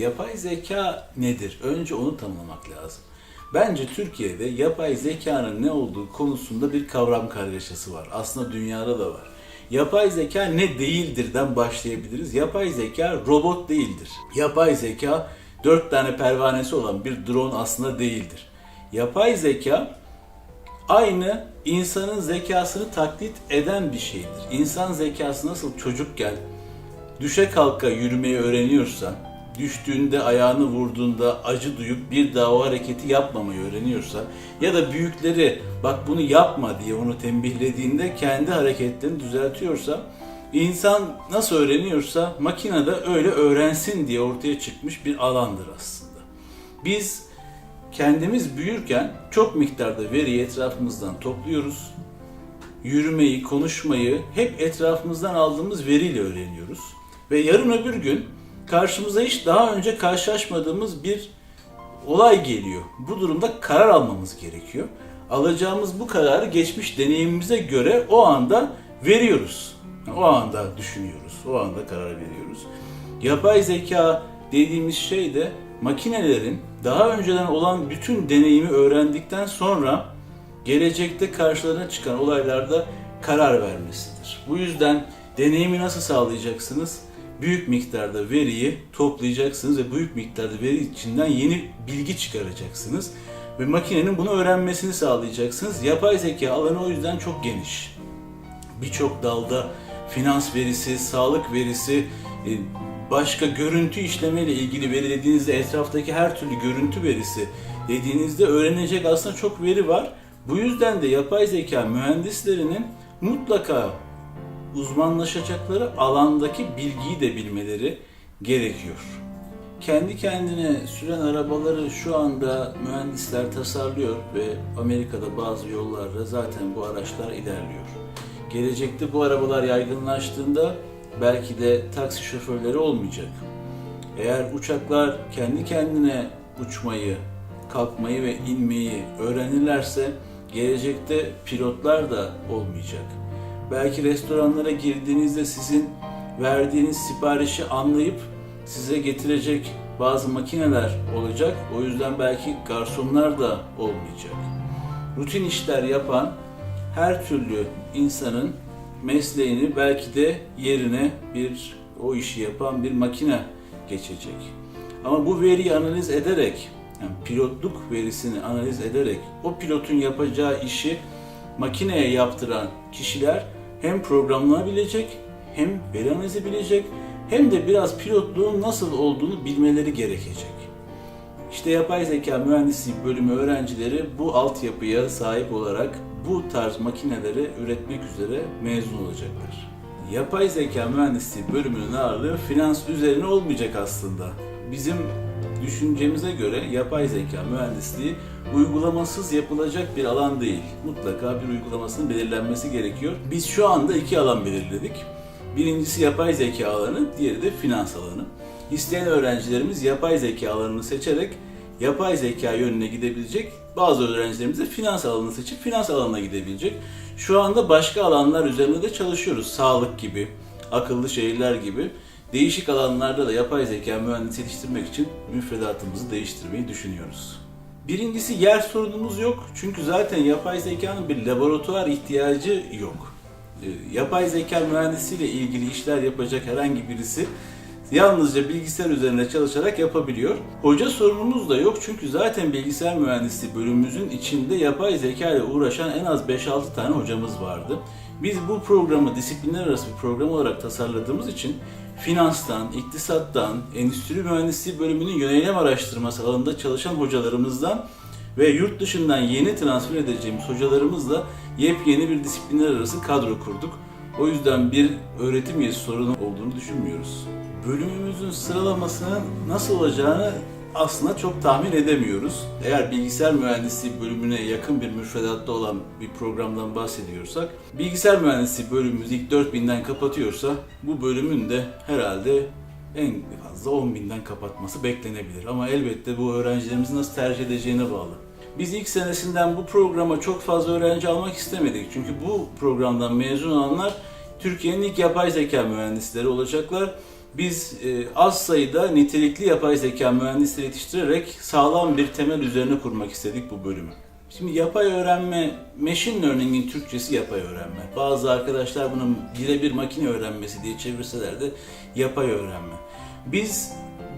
Yapay zeka nedir? Önce onu tanımlamak lazım. Bence Türkiye'de yapay zekanın ne olduğu konusunda bir kavram kargaşası var. Aslında dünyada da var. Yapay zeka ne değildirden başlayabiliriz. Yapay zeka robot değildir. Yapay zeka dört tane pervanesi olan bir drone aslında değildir. Yapay zeka aynı insanın zekasını taklit eden bir şeydir. İnsan zekası nasıl çocukken düşe kalka yürümeyi öğreniyorsa, düştüğünde ayağını vurduğunda acı duyup bir daha o hareketi yapmamayı öğreniyorsa ya da büyükleri bak bunu yapma diye onu tembihlediğinde kendi hareketlerini düzeltiyorsa insan nasıl öğreniyorsa makine de öyle öğrensin diye ortaya çıkmış bir alandır aslında. Biz kendimiz büyürken çok miktarda veriyi etrafımızdan topluyoruz. Yürümeyi, konuşmayı hep etrafımızdan aldığımız veriyle öğreniyoruz. Ve yarın öbür gün karşımıza hiç daha önce karşılaşmadığımız bir olay geliyor. Bu durumda karar almamız gerekiyor. Alacağımız bu kararı geçmiş deneyimimize göre o anda veriyoruz. O anda düşünüyoruz, o anda karar veriyoruz. Yapay zeka dediğimiz şey de makinelerin daha önceden olan bütün deneyimi öğrendikten sonra gelecekte karşılarına çıkan olaylarda karar vermesidir. Bu yüzden deneyimi nasıl sağlayacaksınız? Büyük miktarda veriyi toplayacaksınız ve büyük miktarda veri içinden yeni bilgi çıkaracaksınız ve makinenin bunu öğrenmesini sağlayacaksınız. Yapay zeka alanı o yüzden çok geniş. Birçok dalda finans verisi, sağlık verisi, e, başka görüntü işleme ile ilgili veri dediğinizde etraftaki her türlü görüntü verisi dediğinizde öğrenecek aslında çok veri var. Bu yüzden de yapay zeka mühendislerinin mutlaka uzmanlaşacakları alandaki bilgiyi de bilmeleri gerekiyor. Kendi kendine süren arabaları şu anda mühendisler tasarlıyor ve Amerika'da bazı yollarda zaten bu araçlar ilerliyor. Gelecekte bu arabalar yaygınlaştığında belki de taksi şoförleri olmayacak. Eğer uçaklar kendi kendine uçmayı, kalkmayı ve inmeyi öğrenirlerse gelecekte pilotlar da olmayacak. Belki restoranlara girdiğinizde sizin verdiğiniz siparişi anlayıp size getirecek bazı makineler olacak. O yüzden belki garsonlar da olmayacak. Rutin işler yapan her türlü insanın mesleğini belki de yerine bir o işi yapan bir makine geçecek. Ama bu veriyi analiz ederek, yani pilotluk verisini analiz ederek o pilotun yapacağı işi makineye yaptıran kişiler hem programlanabilecek, hem veri analizi bilecek, hem de biraz pilotluğun nasıl olduğunu bilmeleri gerekecek. İşte yapay zeka mühendisliği bölümü öğrencileri bu altyapıya sahip olarak bu tarz makineleri üretmek üzere mezun olacaklar. Yapay zeka mühendisliği bölümünün ağırlığı finans üzerine olmayacak aslında. Bizim düşüncemize göre yapay zeka mühendisliği uygulamasız yapılacak bir alan değil. Mutlaka bir uygulamasının belirlenmesi gerekiyor. Biz şu anda iki alan belirledik. Birincisi yapay zeka alanı, diğeri de finans alanı. İsteyen öğrencilerimiz yapay zeka alanını seçerek yapay zeka yönüne gidebilecek. Bazı öğrencilerimiz de finans alanını seçip finans alanına gidebilecek. Şu anda başka alanlar üzerinde de çalışıyoruz. Sağlık gibi, akıllı şehirler gibi. Değişik alanlarda da yapay zeka mühendisi yetiştirmek için müfredatımızı değiştirmeyi düşünüyoruz. Birincisi yer sorunumuz yok. Çünkü zaten yapay zekanın bir laboratuvar ihtiyacı yok. Ee, Yapay zeka mühendisiyle ilgili işler yapacak herhangi birisi yalnızca bilgisayar üzerinde çalışarak yapabiliyor. Hoca sorunumuz da yok çünkü zaten bilgisayar mühendisliği bölümümüzün içinde yapay zeka ile uğraşan en az 5-6 tane hocamız vardı. Biz bu programı disiplinler arası bir program olarak tasarladığımız için finanstan, iktisattan, endüstri mühendisliği bölümünün yönelim araştırması alanında çalışan hocalarımızdan ve yurt dışından yeni transfer edeceğimiz hocalarımızla yepyeni bir disiplinler arası kadro kurduk. O yüzden bir öğretim üyesi sorunu olduğunu düşünmüyoruz. Bölümümüzün sıralamasının nasıl olacağını aslında çok tahmin edemiyoruz. Eğer bilgisayar mühendisliği bölümüne yakın bir müfredatta olan bir programdan bahsediyorsak, bilgisayar mühendisliği bölümümüz ilk 4000'den kapatıyorsa bu bölümün de herhalde en fazla 10.000'den kapatması beklenebilir. Ama elbette bu öğrencilerimizin nasıl tercih edeceğine bağlı. Biz ilk senesinden bu programa çok fazla öğrenci almak istemedik. Çünkü bu programdan mezun olanlar Türkiye'nin ilk yapay zeka mühendisleri olacaklar Biz e, az sayıda nitelikli yapay zeka mühendisleri yetiştirerek sağlam bir temel üzerine kurmak istedik bu bölümü. Şimdi yapay öğrenme, machine learning'in Türkçesi yapay öğrenme. Bazı arkadaşlar bunun birebir makine öğrenmesi diye çevirseler de yapay öğrenme. Biz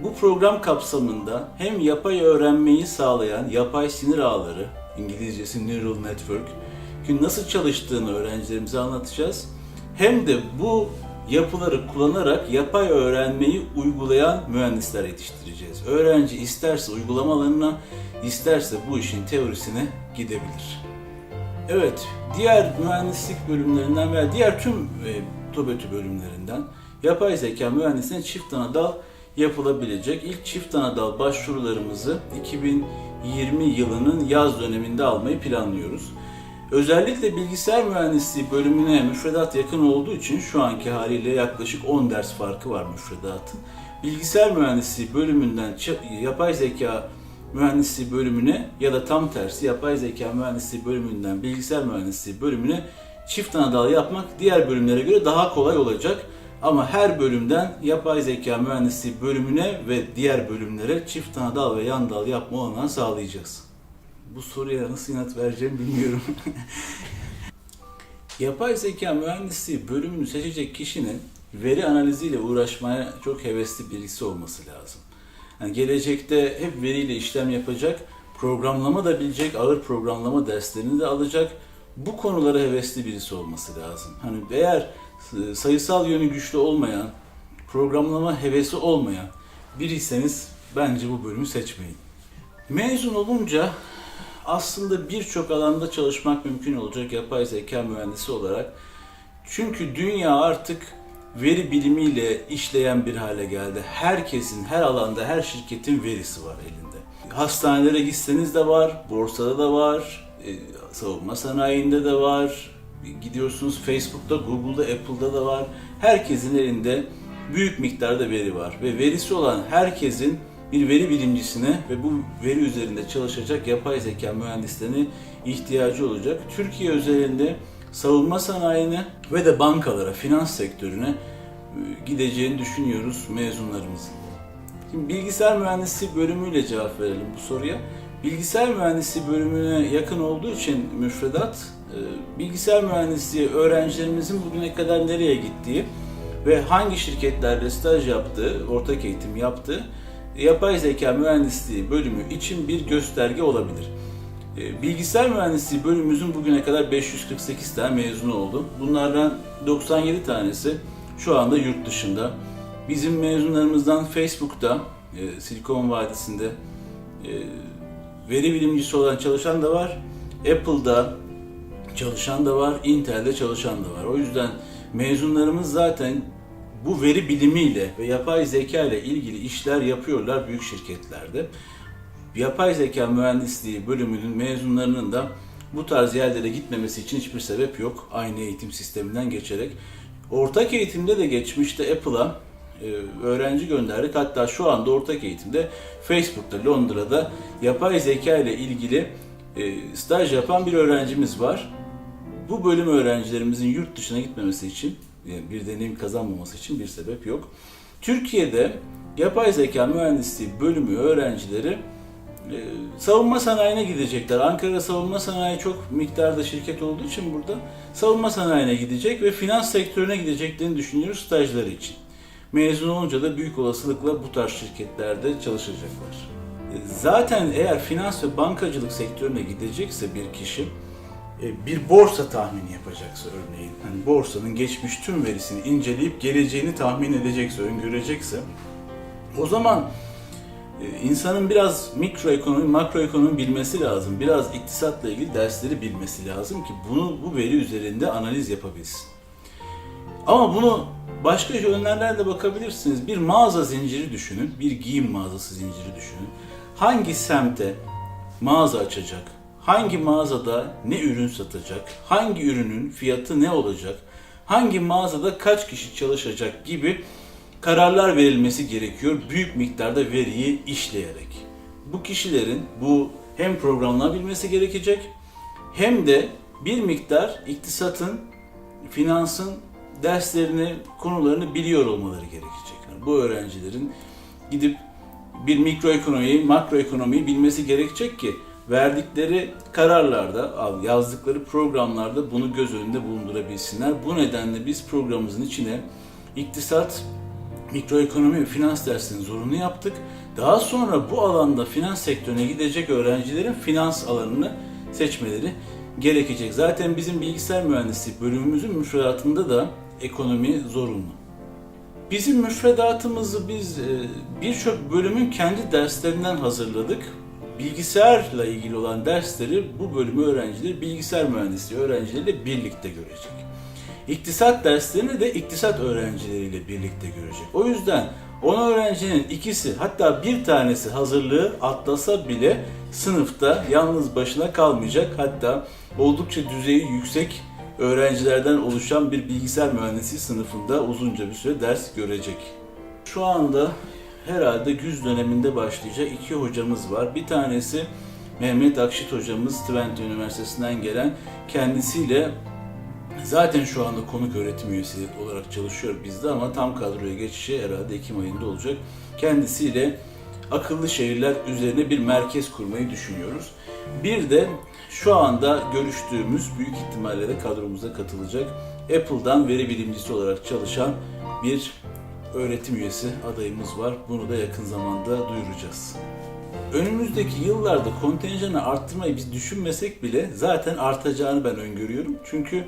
bu program kapsamında hem yapay öğrenmeyi sağlayan yapay sinir ağları, İngilizcesi Neural Network, ki nasıl çalıştığını öğrencilerimize anlatacağız. Hem de bu yapıları kullanarak yapay öğrenmeyi uygulayan mühendisler yetiştireceğiz. Öğrenci isterse uygulamalarına, isterse bu işin teorisine gidebilir. Evet, diğer mühendislik bölümlerinden veya diğer tüm e, TOBETÜ bölümlerinden yapay zeka mühendisliğine çift ana dal yapılabilecek. İlk çift ana dal başvurularımızı 2020 yılının yaz döneminde almayı planlıyoruz. Özellikle bilgisayar mühendisliği bölümüne müfredat yakın olduğu için şu anki haliyle yaklaşık 10 ders farkı var müfredatın. Bilgisayar mühendisliği bölümünden yapay zeka mühendisliği bölümüne ya da tam tersi yapay zeka mühendisliği bölümünden bilgisayar mühendisliği bölümüne çift ana dal yapmak diğer bölümlere göre daha kolay olacak. Ama her bölümden yapay zeka mühendisliği bölümüne ve diğer bölümlere çift ana dal ve yan dal yapma olanağı sağlayacağız. Bu soruya nasıl yanıt vereceğimi bilmiyorum. Yapay zeka mühendisliği bölümünü seçecek kişinin veri analiziyle uğraşmaya çok hevesli birisi olması lazım. Yani gelecekte hep veriyle işlem yapacak, programlama da bilecek, ağır programlama derslerini de alacak. Bu konulara hevesli birisi olması lazım. Hani eğer e, sayısal yönü güçlü olmayan, programlama hevesi olmayan biriyseniz bence bu bölümü seçmeyin. Mezun olunca aslında birçok alanda çalışmak mümkün olacak yapay zeka mühendisi olarak. Çünkü dünya artık veri bilimiyle işleyen bir hale geldi. Herkesin, her alanda, her şirketin verisi var elinde. Hastanelere gitseniz de var, borsada da var, e, savunma sanayinde de var. Gidiyorsunuz Facebook'ta, Google'da, Apple'da da var. Herkesin elinde büyük miktarda veri var ve verisi olan herkesin bir veri bilimcisine ve bu veri üzerinde çalışacak yapay zeka mühendislerine ihtiyacı olacak. Türkiye özelinde savunma sanayine ve de bankalara, finans sektörüne e, gideceğini düşünüyoruz mezunlarımızın. Şimdi bilgisayar mühendisliği bölümüyle cevap verelim bu soruya. Bilgisayar mühendisliği bölümüne yakın olduğu için müfredat, e, bilgisayar mühendisliği öğrencilerimizin bugüne kadar nereye gittiği ve hangi şirketlerde staj yaptığı, ortak eğitim yaptığı yapay zeka mühendisliği bölümü için bir gösterge olabilir. E, Bilgisayar mühendisliği bölümümüzün bugüne kadar 548 tane mezunu oldu. Bunlardan 97 tanesi şu anda yurt dışında. Bizim mezunlarımızdan Facebook'ta, e, Silikon Vadisi'nde e, veri bilimcisi olan çalışan da var. Apple'da çalışan da var, Intel'de çalışan da var. O yüzden mezunlarımız zaten bu veri bilimiyle ve yapay zeka ile ilgili işler yapıyorlar büyük şirketlerde. Yapay zeka mühendisliği bölümünün mezunlarının da bu tarz yerlere gitmemesi için hiçbir sebep yok. Aynı eğitim sisteminden geçerek. Ortak eğitimde de geçmişte Apple'a e, öğrenci gönderdik. Hatta şu anda ortak eğitimde Facebook'ta, Londra'da yapay zeka ile ilgili e, staj yapan bir öğrencimiz var. Bu bölüm öğrencilerimizin yurt dışına gitmemesi için, bir deneyim kazanmaması için bir sebep yok. Türkiye'de yapay zeka mühendisliği bölümü öğrencileri e, savunma sanayine gidecekler. Ankara savunma sanayi çok miktarda şirket olduğu için burada savunma sanayine gidecek ve finans sektörüne gideceklerini düşünüyoruz stajları için. Mezun olunca da büyük olasılıkla bu tarz şirketlerde çalışacaklar. E, Zaten eğer finans ve bankacılık sektörüne gidecekse bir kişi bir borsa tahmini yapacaksa örneğin, hani borsanın geçmiş tüm verisini inceleyip geleceğini tahmin edecekse, öngörecekse o zaman e, insanın biraz mikroekonomi, makroekonomi bilmesi lazım. Biraz iktisatla ilgili dersleri bilmesi lazım ki bunu bu veri üzerinde analiz yapabilsin. Ama bunu başka yönlerden de bakabilirsiniz. Bir mağaza zinciri düşünün, bir giyim mağazası zinciri düşünün. Hangi semte mağaza açacak, hangi mağazada ne ürün satacak, hangi ürünün fiyatı ne olacak, hangi mağazada kaç kişi çalışacak gibi kararlar verilmesi gerekiyor büyük miktarda veriyi işleyerek. Bu kişilerin bu hem programlanabilmesi gerekecek hem de bir miktar iktisatın, finansın derslerini, konularını biliyor olmaları gerekecek. Yani bu öğrencilerin gidip bir mikroekonomiyi, makroekonomiyi bilmesi gerekecek ki verdikleri kararlarda, yazdıkları programlarda bunu göz önünde bulundurabilsinler. Bu nedenle biz programımızın içine iktisat, mikroekonomi ve finans dersini zorunlu yaptık. Daha sonra bu alanda finans sektörüne gidecek öğrencilerin finans alanını seçmeleri gerekecek. Zaten bizim bilgisayar mühendisliği bölümümüzün müfredatında da ekonomi zorunlu. Bizim müfredatımızı biz e, birçok bölümün kendi derslerinden hazırladık. Bilgisayarla ilgili olan dersleri bu bölümü öğrencileri bilgisayar mühendisliği öğrencileriyle birlikte görecek. İktisat derslerini de iktisat öğrencileriyle birlikte görecek. O yüzden 10 öğrencinin ikisi hatta bir tanesi hazırlığı atlasa bile sınıfta yalnız başına kalmayacak. Hatta oldukça düzeyi yüksek öğrencilerden oluşan bir bilgisayar mühendisliği sınıfında uzunca bir süre ders görecek. Şu anda herhalde güz döneminde başlayacak iki hocamız var. Bir tanesi Mehmet Akşit hocamız Twente Üniversitesi'nden gelen kendisiyle zaten şu anda konuk öğretim üyesi olarak çalışıyor bizde ama tam kadroya geçişi herhalde Ekim ayında olacak. Kendisiyle akıllı şehirler üzerine bir merkez kurmayı düşünüyoruz. Bir de şu anda görüştüğümüz büyük ihtimalle de kadromuza katılacak Apple'dan veri bilimcisi olarak çalışan bir öğretim üyesi adayımız var. Bunu da yakın zamanda duyuracağız. Önümüzdeki yıllarda kontenjanı arttırmayı biz düşünmesek bile zaten artacağını ben öngörüyorum. Çünkü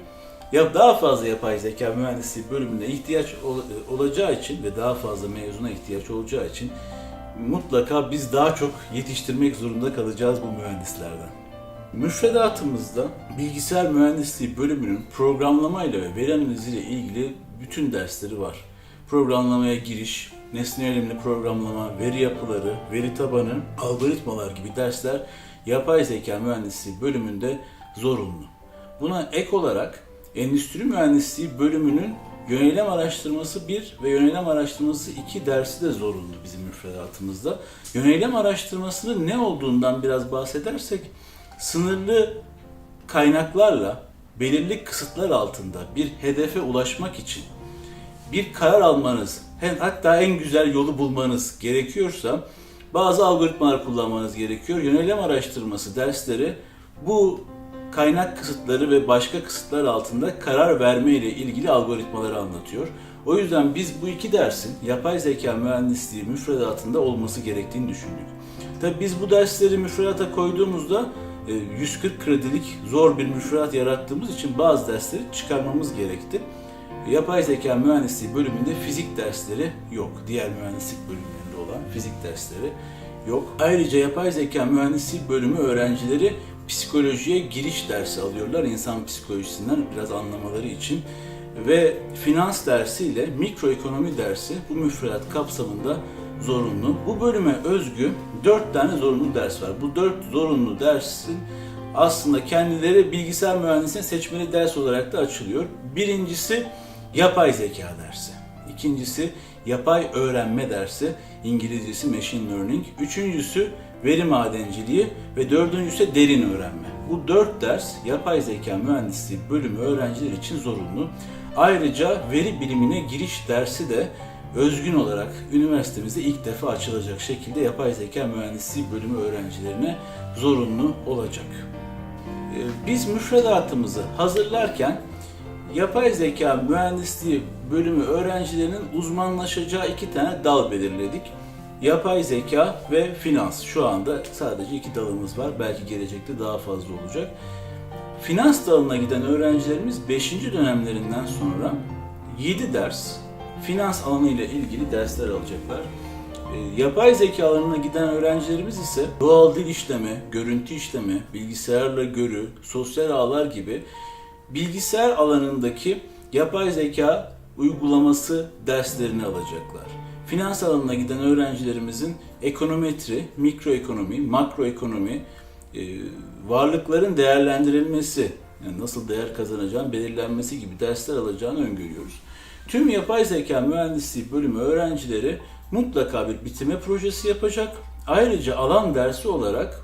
ya daha fazla yapay zeka mühendisliği bölümüne ihtiyaç ol- olacağı için ve daha fazla mezuna ihtiyaç olacağı için mutlaka biz daha çok yetiştirmek zorunda kalacağız bu mühendislerden. Müfredatımızda bilgisayar mühendisliği bölümünün programlamayla ve veri analiziyle ilgili bütün dersleri var. Programlamaya giriş, nesne yönelimli programlama, veri yapıları, veri tabanı, algoritmalar gibi dersler yapay zeka mühendisliği bölümünde zorunlu. Buna ek olarak endüstri mühendisliği bölümünün yönelim araştırması 1 ve yönelim araştırması 2 dersi de zorunlu bizim müfredatımızda. Yönelim araştırmasının ne olduğundan biraz bahsedersek sınırlı kaynaklarla belirli kısıtlar altında bir hedefe ulaşmak için bir karar almanız, hatta en güzel yolu bulmanız gerekiyorsa bazı algoritmalar kullanmanız gerekiyor. Yönelim araştırması dersleri bu kaynak kısıtları ve başka kısıtlar altında karar verme ile ilgili algoritmaları anlatıyor. O yüzden biz bu iki dersin yapay zeka mühendisliği müfredatında olması gerektiğini düşündük. Tabii biz bu dersleri müfredata koyduğumuzda e, 140 kredilik zor bir müfredat yarattığımız için bazı dersleri çıkarmamız gerekti. Yapay zeka mühendisliği bölümünde fizik dersleri yok. Diğer mühendislik bölümlerinde olan fizik dersleri yok. Ayrıca yapay zeka mühendisliği bölümü öğrencileri psikolojiye giriş dersi alıyorlar. İnsan psikolojisinden biraz anlamaları için. Ve finans dersiyle mikroekonomi dersi bu müfredat kapsamında zorunlu. Bu bölüme özgü 4 tane zorunlu ders var. Bu 4 zorunlu dersin aslında kendileri bilgisayar mühendisliğine seçmeli ders olarak da açılıyor. Birincisi yapay zeka dersi. İkincisi yapay öğrenme dersi, İngilizcesi machine learning. Üçüncüsü veri madenciliği ve dördüncüsü derin öğrenme. Bu dört ders yapay zeka mühendisliği bölümü öğrenciler için zorunlu. Ayrıca veri bilimine giriş dersi de özgün olarak üniversitemizde ilk defa açılacak şekilde yapay zeka mühendisliği bölümü öğrencilerine zorunlu olacak. Ee, Biz müfredatımızı hazırlarken yapay zeka mühendisliği bölümü öğrencilerinin uzmanlaşacağı iki tane dal belirledik. Yapay zeka ve finans. Şu anda sadece iki dalımız var. Belki gelecekte daha fazla olacak. Finans dalına giden öğrencilerimiz 5. dönemlerinden sonra 7 ders finans alanı ile ilgili dersler alacaklar. E, Yapay zeka alanına giden öğrencilerimiz ise doğal dil işleme, görüntü işleme, bilgisayarla görü, sosyal ağlar gibi bilgisayar alanındaki yapay zeka uygulaması derslerini alacaklar. Finans alanına giden öğrencilerimizin ekonometri, mikroekonomi, makroekonomi, e, varlıkların değerlendirilmesi, yani nasıl değer kazanacağın belirlenmesi gibi dersler alacağını öngörüyoruz. Tüm yapay zeka mühendisliği bölümü öğrencileri mutlaka bir bitirme projesi yapacak. Ayrıca alan dersi olarak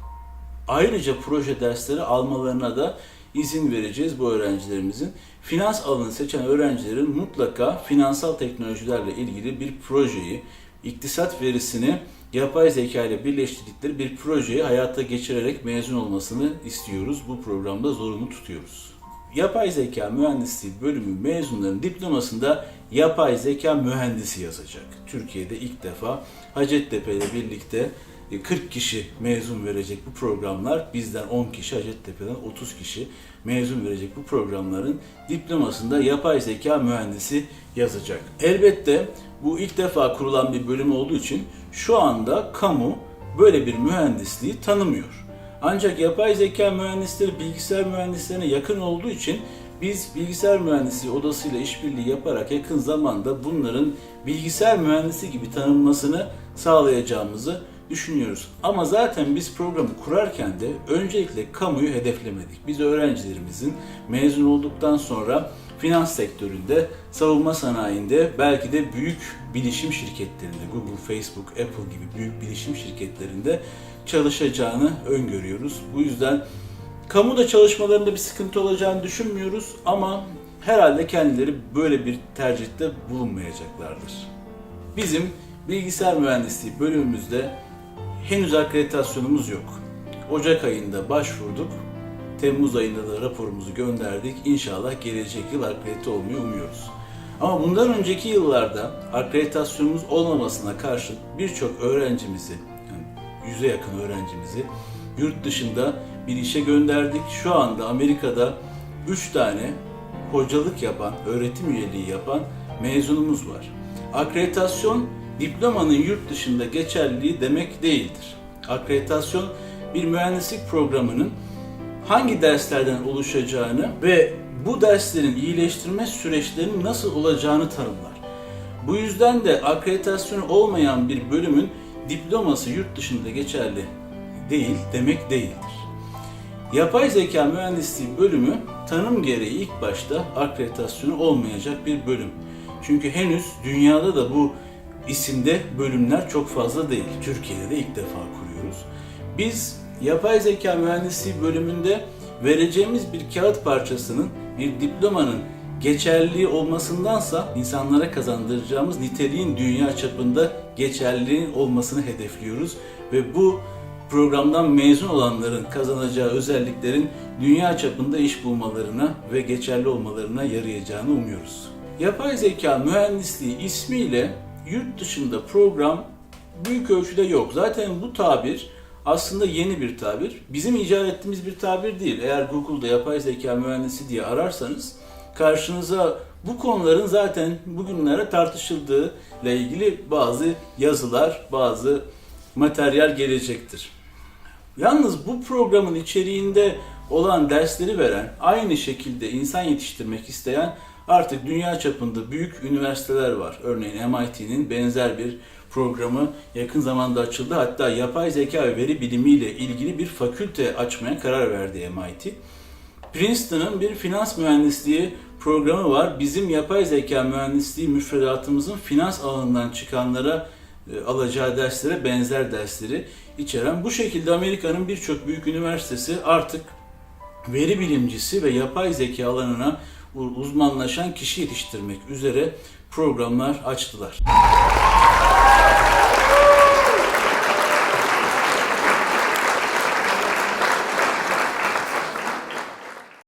ayrıca proje dersleri almalarına da izin vereceğiz bu öğrencilerimizin. Finans alanı seçen öğrencilerin mutlaka finansal teknolojilerle ilgili bir projeyi, iktisat verisini yapay zeka ile birleştirdikleri bir projeyi hayata geçirerek mezun olmasını istiyoruz. Bu programda zorunlu tutuyoruz. Yapay zeka mühendisliği bölümü mezunlarının diplomasında yapay zeka mühendisi yazacak. Türkiye'de ilk defa Hacettepe ile birlikte 40 kişi mezun verecek bu programlar. Bizden 10 kişi, Hacettepe'den 30 kişi mezun verecek bu programların diplomasında yapay zeka mühendisi yazacak. Elbette bu ilk defa kurulan bir bölüm olduğu için şu anda kamu böyle bir mühendisliği tanımıyor. Ancak yapay zeka mühendisleri bilgisayar mühendislerine yakın olduğu için biz bilgisayar mühendisliği odasıyla işbirliği yaparak yakın zamanda bunların bilgisayar mühendisi gibi tanınmasını sağlayacağımızı düşünüyoruz. Ama zaten biz programı kurarken de öncelikle kamuyu hedeflemedik. Biz öğrencilerimizin mezun olduktan sonra finans sektöründe, savunma sanayinde, belki de büyük bilişim şirketlerinde, Google, Facebook, Apple gibi büyük bilişim şirketlerinde çalışacağını öngörüyoruz. Bu yüzden kamuda çalışmalarında bir sıkıntı olacağını düşünmüyoruz ama herhalde kendileri böyle bir tercihte bulunmayacaklardır. Bizim bilgisayar mühendisliği bölümümüzde henüz akreditasyonumuz yok. Ocak ayında başvurduk. Temmuz ayında da raporumuzu gönderdik. İnşallah gelecek yıl akredite olmayı umuyoruz. Ama bundan önceki yıllarda akreditasyonumuz olmamasına karşın birçok öğrencimizi, yani yüze yakın öğrencimizi yurt dışında bir işe gönderdik. Şu anda Amerika'da 3 tane hocalık yapan, öğretim üyeliği yapan mezunumuz var. Akreditasyon diplomanın yurt dışında geçerliliği demek değildir. Akreditasyon bir mühendislik programının hangi derslerden oluşacağını ve bu derslerin iyileştirme süreçlerinin nasıl olacağını tanımlar. Bu yüzden de akreditasyonu olmayan bir bölümün diploması yurt dışında geçerli değil demek değildir. Yapay zeka mühendisliği bölümü tanım gereği ilk başta akreditasyonu olmayacak bir bölüm. Çünkü henüz dünyada da bu isimde bölümler çok fazla değil. Türkiye'de de ilk defa kuruyoruz. Biz yapay zeka mühendisliği bölümünde vereceğimiz bir kağıt parçasının bir diplomanın geçerliliği olmasındansa insanlara kazandıracağımız niteliğin dünya çapında geçerli olmasını hedefliyoruz ve bu programdan mezun olanların kazanacağı özelliklerin dünya çapında iş bulmalarına ve geçerli olmalarına yarayacağını umuyoruz. Yapay zeka mühendisliği ismiyle yurt dışında program büyük ölçüde yok. Zaten bu tabir aslında yeni bir tabir. Bizim icat ettiğimiz bir tabir değil. Eğer Google'da yapay zeka mühendisi diye ararsanız karşınıza bu konuların zaten bugünlere tartışıldığı ile ilgili bazı yazılar, bazı materyal gelecektir. Yalnız bu programın içeriğinde olan dersleri veren, aynı şekilde insan yetiştirmek isteyen artık dünya çapında büyük üniversiteler var. Örneğin MIT'nin benzer bir programı yakın zamanda açıldı. Hatta yapay zeka ve veri bilimiyle ilgili bir fakülte açmaya karar verdi MIT. Princeton'ın bir finans mühendisliği programı var. Bizim yapay zeka mühendisliği müfredatımızın finans alanından çıkanlara e, alacağı derslere benzer dersleri içeren. Bu şekilde Amerika'nın birçok büyük üniversitesi artık veri bilimcisi ve yapay zeka alanına uzmanlaşan kişi yetiştirmek üzere programlar açtılar.